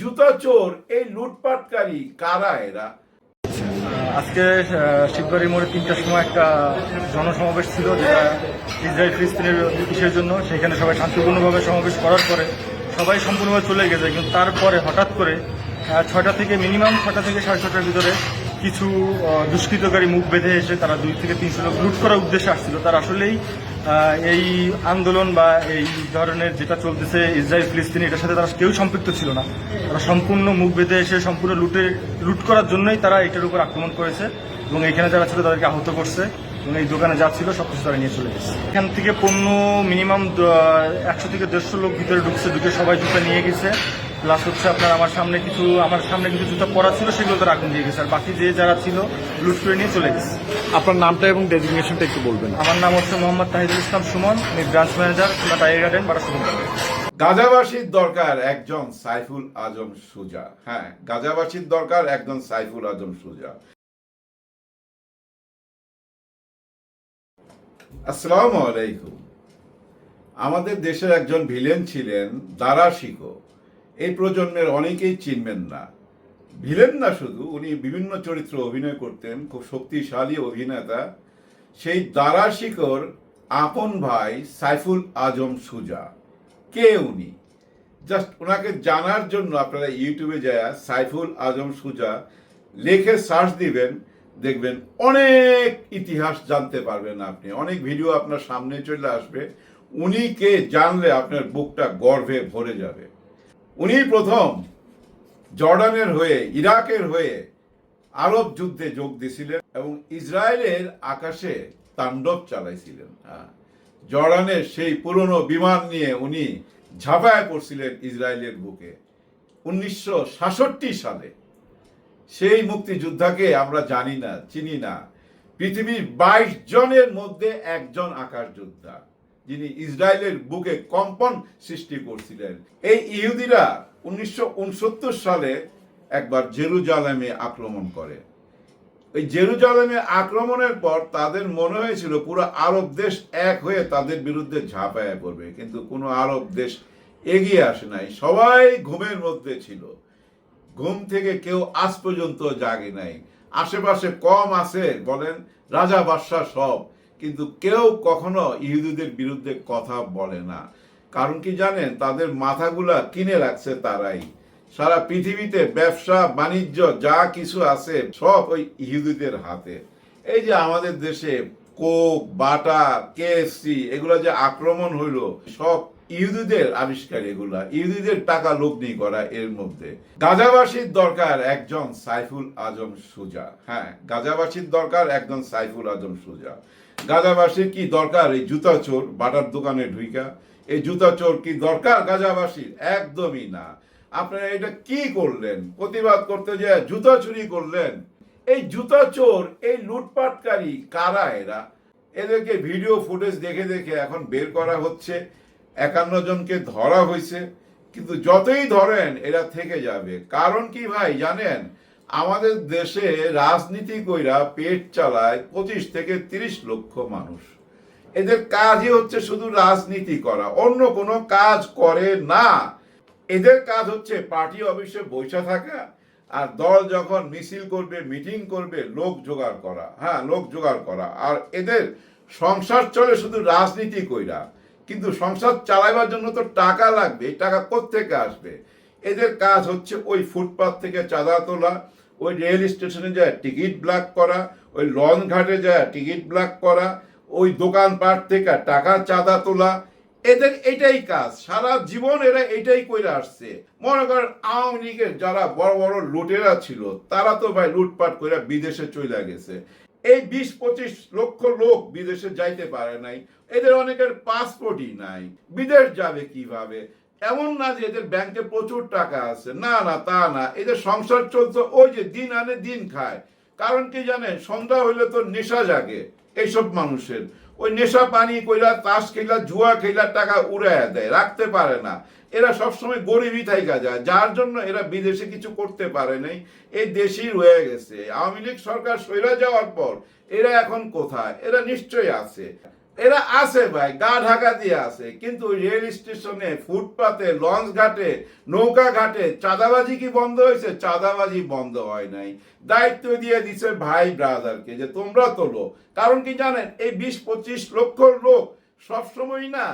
জুতা চোর এই লুটপাটকারী কারা এরা? আজকে আহ, শিববাড়ি মোড়ে তিনটার সময় একটা জনসমাবেশ ছিল যেটা ইসরায়েল ফিলিস্তিনের ইসের জন্য। সেখানে সবাই শান্তিপূর্ণভাবে সমাবেশ করার পরে সবাই সম্পূর্ণভাবে চলে গেছে। কিন্তু তারপরে হঠাৎ করে ছয়টা থেকে মিনিমাম ছটা থেকে সাড়ে ছটার ভিতরে কিছু দুষ্কৃতকারী মুখ বেঁধে এসে তারা দুই থেকে তিনশো লোক লুট করার উদ্দেশ্যে আসছিল। তারা আসলেই এই আন্দোলন বা এই ধরনের যেটা চলতেছে ইসরায়েল ফিলিস্তিনি, এটার সাথে তারা কেউ সম্পৃক্ত ছিল না। তারা সম্পূর্ণ মুখ বেঁধে এসে সম্পূর্ণ লুটে, লুট করার জন্যই তারা এটার উপর আক্রমণ করেছে এবং এখানে যারা ছিল তাদেরকে আহত করছে এবং এই দোকানে যা ছিল সব কিছু তারা নিয়ে চলে গেছে। এখান থেকে পণ্য মিনিমাম একশো থেকে দেড়শো লোক ভিতরে ঢুকছে, ঢুকে সবাই জুতা নিয়ে গেছে। প্লাস হচ্ছে আপনার আমার সামনে কিছু আমার সামনে কিছু জুতা পরা ছিল সেগুলো তারা আগুন দিয়ে গেছে। আর বাকি যে যারা ছিল লুট করে নিয়ে চলে গেছে। আপনার নামটা এবং ডেজিগনেশনটা একটু বলবেন। আমার নাম হচ্ছে মোহাম্মদ তাহিদুল ইসলাম সুমন আমি branch manager Khulna tiger garden বারা সুমন গাজাবাসীর দরকার একজন সাইফুল আজম সুজা। হ্যাঁ গাজাবাসীর দরকার একজন সাইফুল আজম সুজা। আসসালামু আলাইকুম। আমাদের দেশের একজন ভিলেন ছিলেন দারা শিখো এই প্রজন্মের অনেকেই চিনবেন না। ভিলেন না শুধু, উনি বিভিন্ন চরিত্র অভিনয় করতেন, খুব শক্তিশালী অভিনেতা। সেই দারা শিখর আপন ভাই সাইফুল আজম সুজা। কে উনি? জাস্ট ওনাকে জানার জন্য আপনারা ইউটিউবে যায় সাইফুল আজম সুজা লেখে সার্চ দিবেন, দেখবেন অনেক ইতিহাস জানতে পারবেন আপনি। অনেক ভিডিও আপনার সামনে চলে আসবে। উনি কে জানলে আপনার বুকটা গর্বে ভরে যাবে। উনি প্রথম জর্ডানের হয়ে, ইরাকের হয়ে আরব যুদ্ধে যোগ দিয়েছিলেন এবং ইসরায়েলের আকাশে তাণ্ডব চালাইছিলেন। জর্ডানের সেই পুরনো বিমান নিয়ে উনি ঝাঁপায় পড়ছিলেন ইসরায়েলের বুকে। উনিশশো সাতষট্টি সালে সেই মুক্তিযোদ্ধাকে আমরা জানি না, চিনি না। পৃথিবীর বাইশ জনের মধ্যে একজন আকাশ যোদ্ধা যিনি ইসরায়েলের বুকে কম্পন সৃষ্টি করছিলেন। এই ইহুদিরা উনিশশো উনসত্তর সালে একবার জেরুজালেমে আক্রমণ করে। ওই জেরুজালেমে আক্রমণের পর তাদের মনে হয়েছিল পুরো আরব দেশ এক হয়ে তাদের বিরুদ্ধে ঝাঁপায় করবে কিন্তু কোনো আরব দেশ এগিয়ে আসে নাই, সবাই ঘুমের মধ্যে ছিল। ঘুম থেকে কেউ আজ পর্যন্ত জাগে নাই। আশেপাশে কম আছে বলেন রাজা বাদশাহ সব। কিন্তু কেউ কখনো ইহুদিদের বিরুদ্ধে কথা বলে না। কারণ কি জানেন, তাদের মাথাগুলা কিনে রাখছে তারাই। সারা পৃথিবীতে ব্যবসা, বাণিজ্য, যা কিছু আছে, সব ওই ইহুদিদের হাতে। এই যে আমাদের দেশে কোক, বাটা কেএফসি এগুলো যে আক্রমণ হইল, সব ইহুদিদের আবিষ্কার এগুলা। ইহুদিদের টাকা লগ্নি করা এর মধ্যে। গাজাবাসীর দরকার একজন সাইফুল আজম সুজা। হ্যাঁ গাজাবাসীর দরকার একজন সাইফুল আজম সুজা। গাজাবাসীর কি দরকার? এই জুতা চোর, বাটার দোকানে ঢুইকা। এই জুতা চোর কি দরকার গাজাবাসীর? একদমই না। আপনারা এটা কি করলেন? প্রতিবাদ করতে যে জুতা চুরি করলেন? এই জুতা চোর, এই লুটপাটকারী কারা এরা? এদেরকে ভিডিও ফুটেজ দেখে দেখে এখন বের করা হচ্ছে। একান্ন জনকে ধরা হয়েছে। কিন্তু যতই ধরেন, এরা থেকে যাবে। কারণ কি ভাই, জানেন? আমাদের দেশে রাজনীতি কইরা পেট চালায় পঁচিশ থেকে তিরিশ লক্ষ মানুষ। এদের কাজই হচ্ছে শুধু রাজনীতি করা, অন্য কোনো কাজ করে না। এদের কাজ হচ্ছে পার্টি অফিসে বসে থাকা আর দল যখন মিছিল করবে, মিটিং করবে, লোক জোগাড় করা হ্যাঁ লোক জোগাড় করা। আর এদের সংসার চলে শুধু রাজনীতি কইরা। কিন্তু সংসার চালাইবার জন্য তো টাকা লাগবে, এই টাকা কোত্থেকে আসবে? এদের কাজ হচ্ছে ওই ফুটপাথ থেকে চাঁদা তোলা ওই রেল স্টেশনে যায়, টিকিট ব্লক করা, ওই লঞ্চ ঘাটে যায়, টিকিট ব্লক করা, ওই দোকানপাট থেকে টাকা চাঁদা তোলা, এদের এটাই কাজ। সারা জীবন এরা এটাই করে আসছে। মনে করেন আওয়ামী লীগের যারা বড় বড় লুটেরা ছিল, তারা তো ভাই লুটপাট করে বিদেশে চলে গেছে। এই বিশ পঁচিশ লক্ষ লোক বিদেশে যাইতে পারে নাই। এদের অনেকের পাসপোর্টই নাই। বিদেশ যাবে কীভাবে? এমন না যে এদের ব্যাংকে প্রচুর টাকা আছে। না না, তা না। এদের সংসার চলছে, ওই যে দিন আনে দিন খায়। কারণ কি জানেন? সন্ধ্যা হইলে তো নেশা জাগে এইসব মানুষের। ওই নেশা পানি কইলা তাস খেলা জুয়া খেলা টাকা উড়াইয়া দেয়, রাখতে পারে না। এরা সবসময় গরিবই থাইকা যায়, যার জন্য এরা বিদেশে কিছু করতে পারে নাই। এই দেশই রয়ে গেছে। আওয়ামী লীগ সরকার সইরা যাওয়ার পর এরা এখন কোথায়? এরা নিশ্চয়ই আছে। এরা আছে ভাই, গা ঢাকা দিয়ে আছে। কিন্তু রেল স্টেশনে ফুটপাতে, লঞ্চ ঘাটে, নৌকা ঘাটে চাঁদাবাজি কি বন্ধ হয়েছে? চাঁদাবাজি বন্ধ হয় নাই। দায়িত্ব দিয়ে দিছে ভাই ব্রাদারকে যে তোমরা তোলো। কারণ কি জানেন, এই বিশ পঁচিশ লক্ষ লোক সবসময় না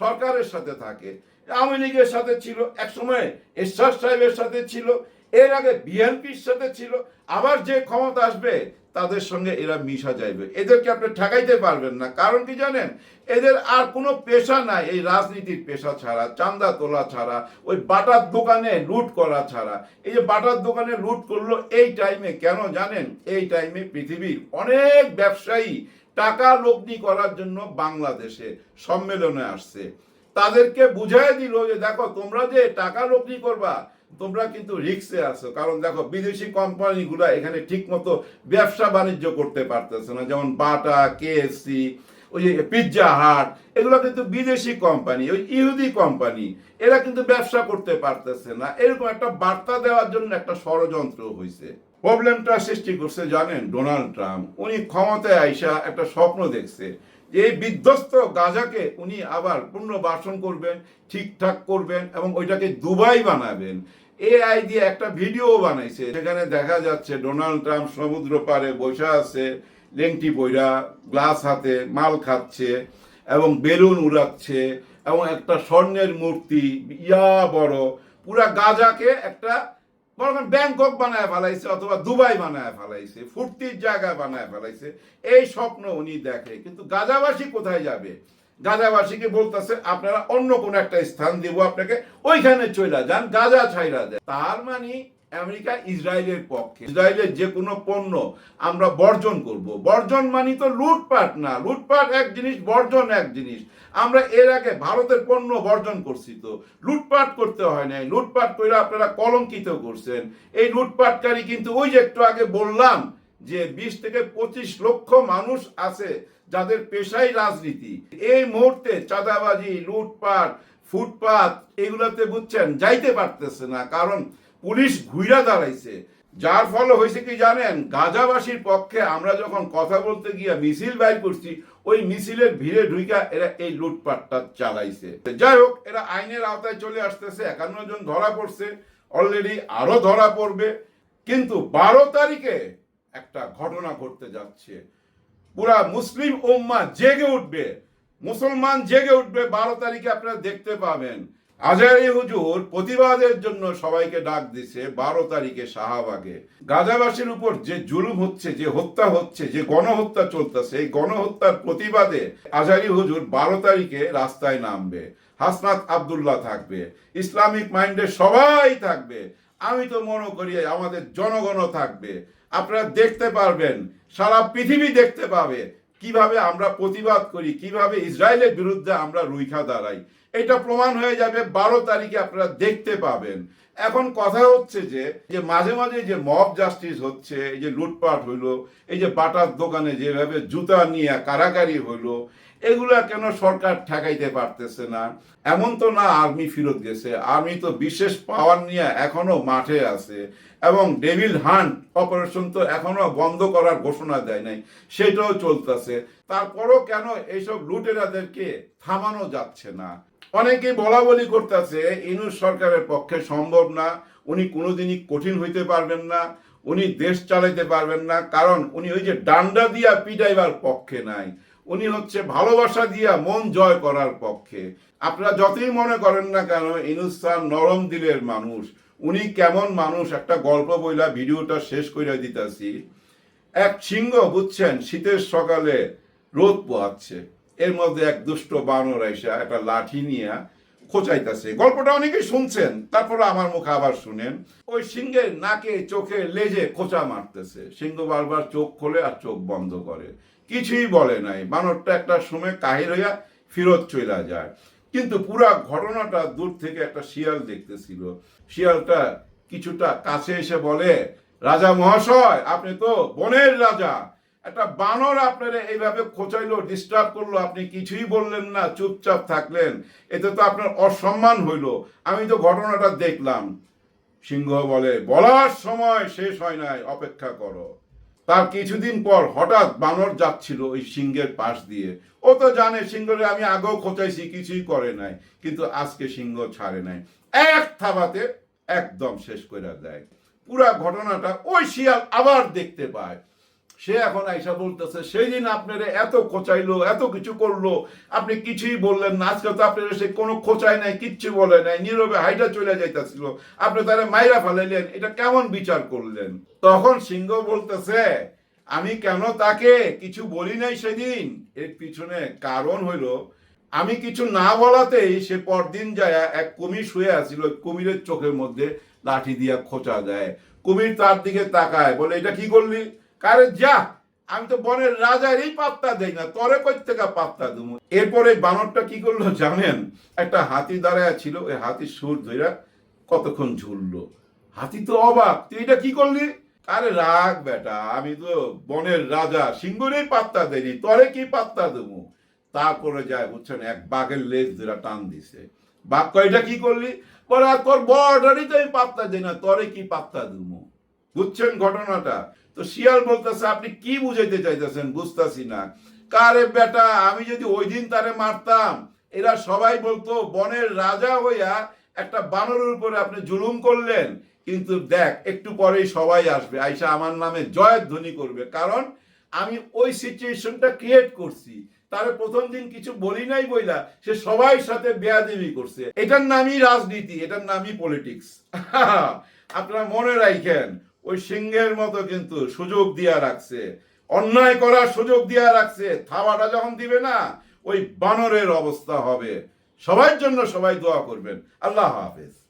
সরকারের সাথে থাকে। আওয়ামী লীগের সাথে ছিল এক সময় এরশাদ সাহেবের সাথে ছিল এর আগে বিএনপির সাথে ছিল, আবার যে ক্ষমতা আসবে, তাদের সঙ্গে এরা মিশা যাইবে। এদেরকে আপনি ঠেকাইতে পারবেন না। কারণ কি জানেন? এদের আর কোনো পেশা নাই এই রাজনীতির পেশা ছাড়া, চান্দা তোলা ছাড়া, ওই বাটার দোকানে লুট করা ছাড়া। এই যে বাটার দোকানে লুট করল এই টাইমে কেন জানেন? এই টাইমে পৃথিবীর অনেক ব্যবসায়ী টাকা লগ্নি করার জন্য বাংলাদেশে সম্মেলনে আসছে। তাদেরকে বুঝাই দিল যে, দেখো, তোমরা যে টাকা লগ্নি করবা তোমরা কিন্তু রিক্সে আছো। কারণ দেখো, বিদেশি কোম্পানিগুলো এখানে ঠিক মতো ব্যবসা বাণিজ্য করতে পারতেছে না। যেমন বাটা কেএফসি ওই পিৎজা হাট এগুলো কিন্তু বিদেশি কোম্পানি ওই ইহুদি কোম্পানি এরা কিন্তু ব্যবসা করতে পারতেছে না। এরকম একটা বার্তা দেওয়ার জন্য একটা ষড়যন্ত্র হয়েছে প্রবলেমটা সৃষ্টি করছে, জানেন ডোনাল্ড ট্রাম্প উনি ক্ষমতায় আইসা একটা স্বপ্ন দেখছে। এই বিধ্বস্ত গাজাকে উনি আবার পুনর্বাসন করবেন, ঠিকঠাক করবেন এবং ওইটাকে দুবাই বানাবেন। এআই দিয়ে একটা ভিডিও বানাইছে, সেখানে দেখা যাচ্ছে ডোনাল্ড ট্রাম্প সমুদ্র পাড়ে বসে আছে, লেংটি বইরা গ্লাস হাতে মাল খাচ্ছে এবং বেলুন উড়াচ্ছে এবং একটা স্বর্ণের মূর্তি, ইয়া বড়, পুরা গাজাকে একটা ব্যাংকক বানায় ফেলাইছে অথবা দুবাই বানায় ফেলাইছে, ফুর্তির জায়গায় বানায় ফেলাইছে। এই স্বপ্ন উনি দেখে। কিন্তু গাজাবাসী কোথায় যাবে? গাজাবাসীকে বলতেছে, আপনারা অন্য কোন একটা স্থান দিব আপনাকে, ওইখানে চলে যান, গাজা ছাইরা দেন। তার মানে আমেরিকা ইসরায়েলের পক্ষে। ইসরায়েলের যে কোনো পণ্য আমরা বর্জন করব। বর্জন মানি তো লুটপাট না। লুটপাট এক জিনিস, বর্জন এক জিনিস। আমরা এর আগে ভারতের পণ্য বর্জন করছি তো। লুটপাট করতে হয় নাই। লুটপাট করে আপনারা কলঙ্কিত করছেন। এই লুটপাটকারী কিন্তু ওই যে একটু আগে বললাম যে বিশ থেকে পঁচিশ লক্ষ মানুষ আছে যাদের পেশাই রাজনীতি। এই মুহূর্তে চাঁদাবাজি, লুটপাট, ফুটপাত এগুলোতে বুঝছেন, যাইতে পারতেছে না। কারণ পুলিশ ঘুইরা দাঁড়াইছে। যার ফলে হয়েছে কি জানেন, গাজাবাসীর পক্ষে আমরা যখন কথা বলতে গিয়ে মিছিল বাইর করছি, ওই মিছিলের ভিড়ে ঢুইকা এরা এই লুটপাটটা চালাইছে। যাই হোক, এরা আইনের আওতায় চলে আসতেছে, একান্ন জন ধরা পড়ছে অলরেডি আরও ধরা পড়বে। কিন্তু বারো তারিখে একটা ঘটনা ঘটতে যাচ্ছে। পুরা মুসলিম উম্মা জেগে উঠবে, মুসলমান জেগে উঠবে, বারো তারিখে আপনারা দেখতে পাবেন। আজারি হুজুর প্রতিবাদের জন্য সবাইকে ডাক দিছে, বারো তারিখে শাহবাগে। গাজাবাসীর উপর যে জুলুম হচ্ছে, যে হত্যা হচ্ছে, যে গণহত্যা চলতেছে, এই গণহত্যার প্রতিবাদে আজারি হুজুর বারো তারিখে রাস্তায় নামবে। হাসনাত আবদুল্লাহ থাকবে। ইসলামিক মাইন্ডের সবাই থাকবে। আমি তো মনে করি আমাদের জনগণও থাকবে। আপনারা দেখতে পারবেন, সারা পৃথিবী দেখতে পাবে কীভাবে আমরা প্রতিবাদ করি, কীভাবে ইসরায়েলের বিরুদ্ধে আমরা রুইখা দাঁড়াই, এটা প্রমাণ হয়ে যাবে বারো তারিখে আপনারা দেখতে পাবেন। এখন কথা হচ্ছে যে যে মাঝে মাঝে যে মব জাস্টিস হচ্ছে, এই যে লুটপাট হইল, এই যে বাটার দোকানে যেভাবে জুতা নিয়ে কারাকারি হইল এগুলা কেন সরকার ঠেকাইতে পারতেছে না? এমন তো না আর্মি ফেরত গেছে। আর্মি তো বিশেষ পাওয়ার নিয়ে এখনও মাঠে আছে। এবং ডেভিল হান্ট অপারেশন তো এখনও বন্ধ করার ঘোষণা দেয় নাই। সেটাও চলতেছে। তারপরও কেন এইসব লুটেরাদেরকে থামানো যাচ্ছে না? অনেকে বলা বলি করতেছে ইনুস সরকারের পক্ষে সম্ভব না। উনি কোনোদিনই কঠিন হইতে পারবেন না। উনি দেশ চালাইতে পারবেন না। কারণ উনি ওই যে ডান্ডা দিয়া পিটাইবার পক্ষে নাই। উনি হচ্ছে ভালোবাসা দিয়া মন জয় করার পক্ষে। আপনারা যতই মনে করেন না কেন, ইনুস স্যার নরম দিলের মানুষ। উনি কেমন মানুষ, একটা গল্প বইলা ভিডিওটা শেষ করে দিতেছি। এক সিংহ, বুঝছেন, শীতের সকালে রোদ পোহাচ্ছে। এর মধ্যে এক দুষ্ট বানর আইসা একটা লাঠি নিয়ে খোঁচাইতেছে। গল্পটা অনেকেই শুনছেন, তারপর আমার মুখে আবার শুনেন। ওই সিংহের নাকে, চোখে লেজে খোঁচা মারতেছে। সিংহ বারবার চোখ খোলে আর চোখ বন্ধ করে। কিছুই বলে নাই। বানরটা একটা সময় কাহির হইয়া ফিরত চলে যায়। কিন্তু পুরা ঘটনাটা দূর থেকে একটা শিয়াল দেখতেছিল। শিয়ালটা কিছুটা কাছে এসে বলে, রাজা মহাশয়, আপনি তো বনের রাজা। একটা বানর আপনার এইভাবে খোঁচাইলো ডিস্টার্ব করল, আপনি কিছুই বললেন না, চুপচাপ থাকলেন। এতে তো আপনার অসম্মান হইল। আমি তো ঘটনাটা দেখলাম। সিংহ বলে, বলার সময় শেষ হয় নাই, অপেক্ষা করো। তার কিছুদিন পর হঠাৎ বানর যাচ্ছিল ওই সিংহের পাশ দিয়ে। ও তো জানে সিংহরে আমি আগেও খোঁচাইছি, কিছুই করে নাই, কিন্তু আজকে সিংহ ছাড়ে নাই। এক থাবাতে একদম শেষ করে দেয়। পুরা ঘটনাটা ওই শিয়াল আবার দেখতে পায়। সে এখন আইসা বলতেছে সেই দিন আপনারা এত খোঁচাইলো, এত কিছু করল, আপনি কিছুই বললেন না। আজকে তো আপনারা সে কোনো খোঁচাই নাই, কিচ্ছু বলে নাই, নীরবে হাইটা চলে যাইতেছিল। আপনি তারা মাইরা ফেলাইলেন, এটা কেমন বিচার করলেন? তখন সিংহ বলতেছে, আমি কেন তাকে কিছু বলি নাই সেদিন? এর পিছনে কারণ হইল, আমি কিছু না বলাতেই সে পরদিন যায় এক কুমির শুয়ে আছিল কুমিরের চোখের মধ্যে লাঠি দিয়া খোঁচা দেয়। কুমির তার দিকে তাকায়, বলে, এটা কি করলি? কারে যা, আমি তো বনের রাজারই পাত্তা দেই না, তরে কই থেকে পাত্তা দেবো? এরপরে বানরটা কি করল জানেন? একটা হাতি দাঁড়ায় ছিল, ওই হাতির সুর ধইরা কতক্ষণ ঝুললো। হাতি তো অবাক, তুই এটা কি করলি? আরে রাগ বেটা, আমি তো বনের রাজা, সিংহরেই পাত্তা দেয়নি তরে কি পাত্তা দেবো? তারপরে যায় বুঝছেন, এক বাঘের লেজ ধরে টান দিছে। বাঘ কয়টা কি করলি? বলে, আর তোর বর্ডারই তো আমি পাত্তা দিই না, তরে কি পাত্তা দেবো? বুঝছেন ঘটনাটা। তো শিয়াল বলতেছে, আপনি কি বুঝাইতে চাইতেছেন? বুঝতাছি না। কারে বেটা, আমি যদি ওই দিন তারে মারতাম, এরা সবাই বলতো, বনের রাজা হইয়া একটা বানরের উপরে আপনি জুলুম করলেন। কিন্তু দেখ, একটু পরেই সবাই আসবে। আইসা আমার নামে জয়ধ্বনি করবে। কারণ আমি ওই সিচুয়েশনটা ক্রিয়েট করছি। তার প্রথম দিন কিছু বলি নাই বইলা, সে সবাই সাথে বেয়াদেবি করছে। এটার নামই রাজনীতি, এটার নামই পলিটিক্স আপনারা মনে রাখেন ওই সিংহের মতো কিন্তু সুযোগ দিয়া রাখছে। অন্যায় করার সুযোগ দিয়া রাখছে। থাবাটা যখন দিবে না, ওই বানরের অবস্থা হবে। সবার জন্য সবাই দোয়া করবেন। আল্লাহ হাফেজ।